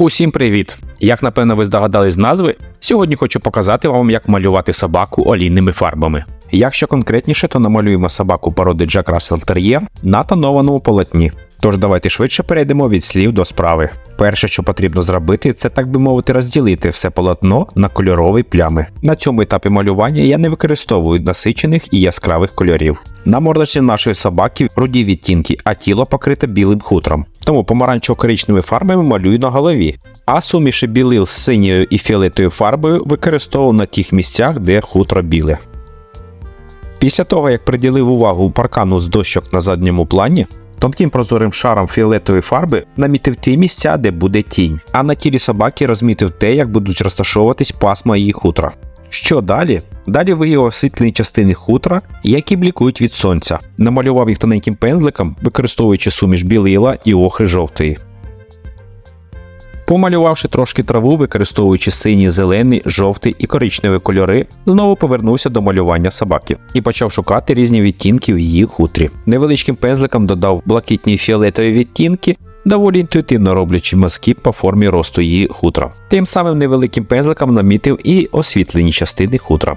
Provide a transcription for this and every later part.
Усім привіт! Як напевно ви здогадались з назви, сьогодні хочу показати вам, як малювати собаку олійними фарбами. Якщо конкретніше, то намалюємо собаку породи Jack Russell Terrier на тонованому полотні. Тож давайте швидше перейдемо від слів до справи. Перше, що потрібно зробити, це так би мовити розділити все полотно на кольорові плями. На цьому етапі малювання я не використовую насичених і яскравих кольорів. На мордочці нашої собаки руді відтінки, а тіло покрите білим хутром. Тому помаранчево-коричневими фарбами малюю на голові, а суміші білил з синьою і фіолетовою фарбою використовую на тих місцях, де хутро біле. Після того, як приділив увагу паркану з дощок на задньому плані, тонким прозорим шаром фіолетової фарби намітив ті місця, де буде тінь, а на тілі собаки розмітив те, як будуть розташовуватись пасма її хутра. Що далі? Далі виявив освітлені частини хутра, які блікують від сонця. Намалював їх тоненьким пензликом, використовуючи суміш білила і охри жовтої. Помалювавши трошки траву, використовуючи синій, зелений, жовтий і коричневі кольори, знову повернувся до малювання собаки і почав шукати різні відтінки в її хутрі. Невеличким пензликом додав блакитні фіолетові відтінки, доволі інтуїтивно роблячи мазки по формі росту її хутра. Тим самим невеликим пензликом намітив і освітлені частини хутра.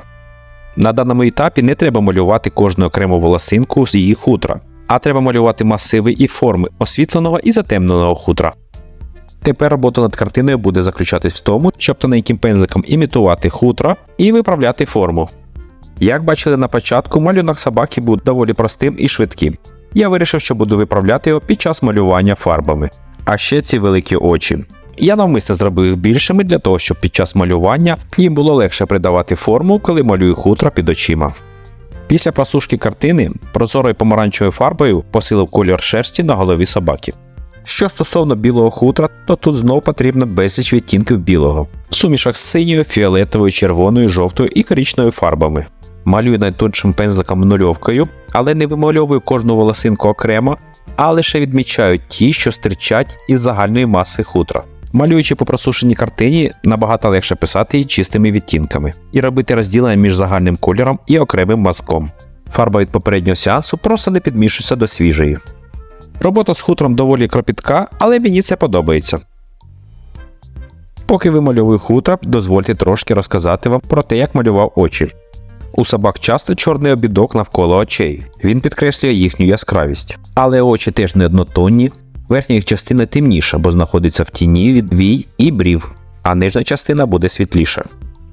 На даному етапі не треба малювати кожну окрему волосинку з її хутра, а треба малювати масиви і форми освітленого і затемненого хутра. Тепер робота над картиною буде заключатись в тому, щоб тоненьким пензликом імітувати хутро і виправляти форму. Як бачили на початку, малюнок собаки був доволі простим і швидким. Я вирішив, що буду виправляти його під час малювання фарбами. А ще ці великі очі. Я навмисно зробив їх більшими для того, щоб під час малювання їм було легше придавати форму, коли малюю хутро під очима. Після просушки картини прозорою помаранчевою фарбою посилив кольор шерсті на голові собаки. Що стосовно білого хутра, то тут знов потрібно безліч відтінків білого, в сумішах з синьою, фіолетовою, червоною, жовтою і коричневою фарбами. Малюю найтоншим пензликом нульовкою, але не вимальовую кожну волосинку окремо, а лише відмічаю ті, що стирчать із загальної маси хутра. Малюючи по просушеній картині, набагато легше писати її чистими відтінками і робити розділення між загальним кольором і окремим мазком. Фарба від попереднього сеансу просто не підмішується до свіжої. Робота з хутром доволі кропітка, але мені це подобається. Поки вимальовую хутро, дозвольте трошки розказати вам про те, як малював очі. У собак часто чорний обідок навколо очей, він підкреслює їхню яскравість. Але очі теж не однотонні, верхня їх частина темніша, бо знаходиться в тіні від вій і брів, а нижня частина буде світліша.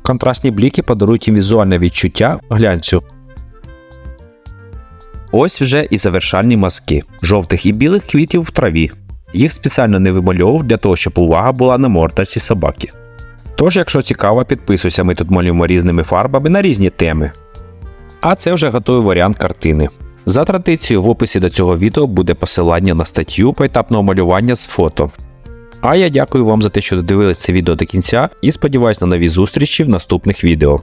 Контрастні бліки подарують їм візуальне відчуття глянцю, Ось вже і завершальні мазки жовтих і білих квітів в траві. Їх спеціально не вимальовував для того, щоб увага була на мордочці собаки. Тож, якщо цікаво, підписуйся, ми тут малюємо різними фарбами на різні теми. А це вже готовий варіант картини. За традицією, в описі до цього відео буде посилання на статтю поетапного малювання з фото. А я дякую вам за те, що додивились це відео до кінця і сподіваюсь на нові зустрічі в наступних відео.